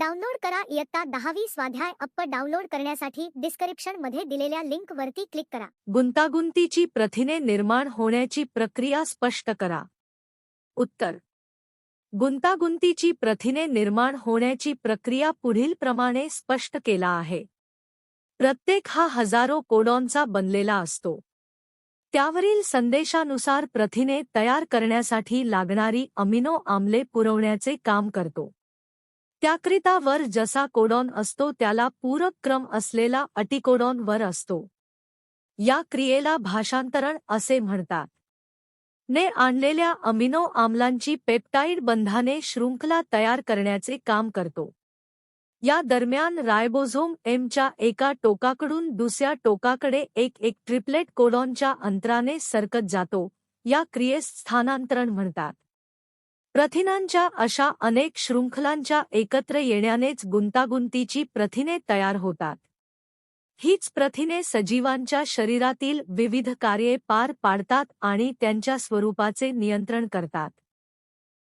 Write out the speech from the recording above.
Download करा. इयत्ता दहावी स्वाध्याय अप्प डाउनलोड करण्यासाठी डिस्क्रिप्शनमध्ये दिलेल्या लिंक वरती क्लिक करा. गुंतागुंतीची प्रथिने निर्माण होण्याची प्रक्रिया स्पष्ट करा. उत्तर. गुंतागुंतीची प्रथिने निर्माण होण्याची प्रक्रिया पुढील प्रमाणे स्पष्ट केला आहे. प्रत्येक हा हजारो कोडॉनचा बनलेला असतो. त्यावरील संदेशानुसार प्रथिने तयार करण्यासाठी लागणारी अमिनो आम्ले पुरवण्याचे काम करतो. त्याकरिता वर जसा कोडॉन असतो त्याला पूरक क्रम असलेला अटिकोडॉन वर असतो. या क्रियेला भाषांतरण असे म्हणतात. ने आणलेल्या अमिनो आम्लांची पेप्टाइड बंधाने शृंखला तयार करण्याचे काम करतो. या दरम्यान रायबोझोम एमच्या एका टोकाकडून दुसऱ्या टोकाकडे एक एक ट्रिपलेट कोडॉनच्या अंतराने सरकत जातो या क्रियेस स्थानांतरण म्हणतात. प्रथिनांच्या अशा अनेक शृंखलांच्या एकत्र येण्यानेच गुंतागुंतीची प्रथिने तयार होतात. हीच प्रथिने सजीवांच्या शरीरातील विविध कार्ये पार पाडतात आणि त्यांच्या स्वरूपाचे नियंत्रण करतात.